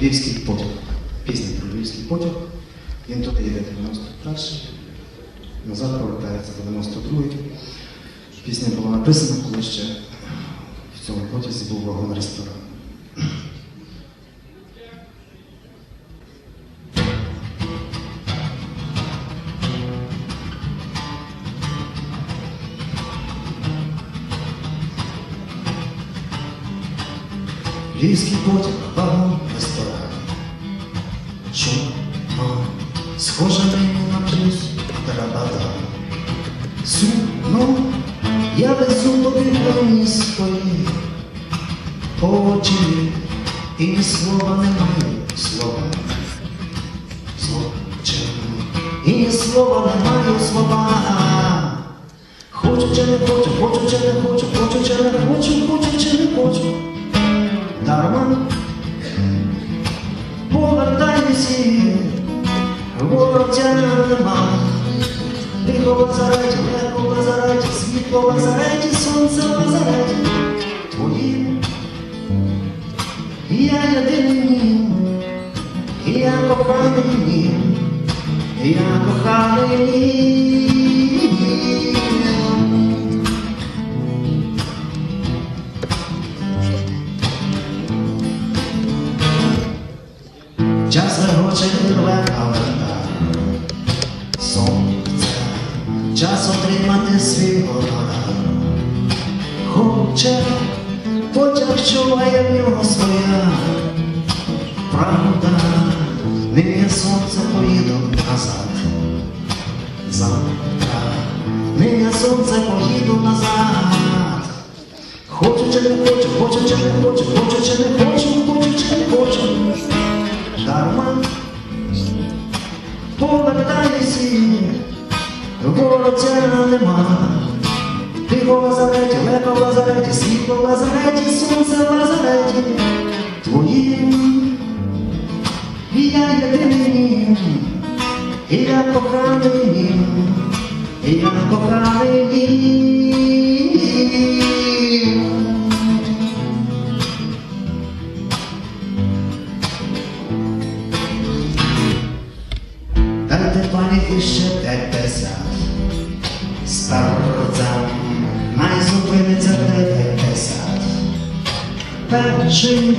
Львівський потяг. Пісня про Львівський потяг. Він туди йде 91-й, назад повертається 92-й. Пісня була написана, коли ще в цьому потязі був вагон ресторан. Львівський потяг, вагон, ресторан. А, схоже мені на плюс тарабата. Сумно, я везу тобі плені свої очі, і ні слова немає, слова, злочину, і ні слова немає, слова. Хочу чи не хочу, хочу чи не хочу, хочу чи не хочу, не хочу. Воротя нема. Тихо в лазареті, легко в лазареті, світло в лазареті, сонце в лазареті. Твоїм я єдиний, я коханий, я коханий. Час вигочить рве календар, сонце, час отримати свій гонорар. Хоче, потяг чуває в нього своя правда, я сонце поїду назад. Завтра, я сонце поїду назад. Хочу чи не хочу, хочу чи не хочу, хочу чи не хочу, воротя нема. Тихо в лазареті, лепо в лазареті, світло в лазареті, сонце в лазареті. Твоїм і я єдиний, і я коханий, і я коханий. Дайте пані іще п'ятдесят. Старцям най зупиниться п'ятдесят. Перший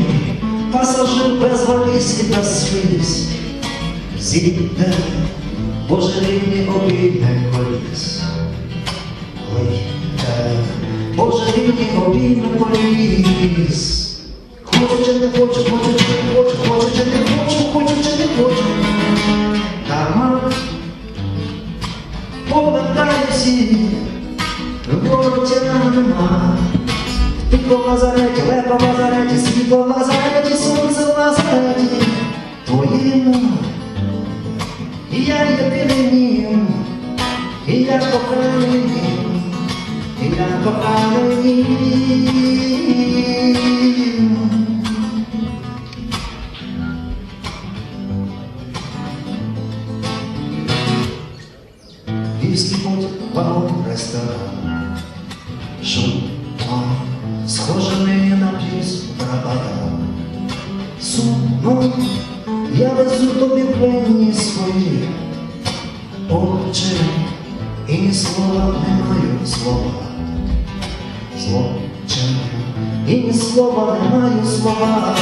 пасажир без валіз і без сліз. Зійде божевільні обійме коліс. Вийде божевільні обійме коліс. Хочу чи не хочу, хочу чи не хочу, хочу чи не хочу, хочу чи не хочу. Повертайся, воротя нема. ти по лазареті, лепо в лазареті, світло в лазареті, сонце в лазареті. твоєму, і я єдиний, і я коханий, і я коханий. Львівський потяг, вагон, ресторан. Шум, а, схоже мені на пісню барабана. Сумно, я везу тобі плені свої очі, і ні слова не маю слова. Злочин, і ні слова не маю слова.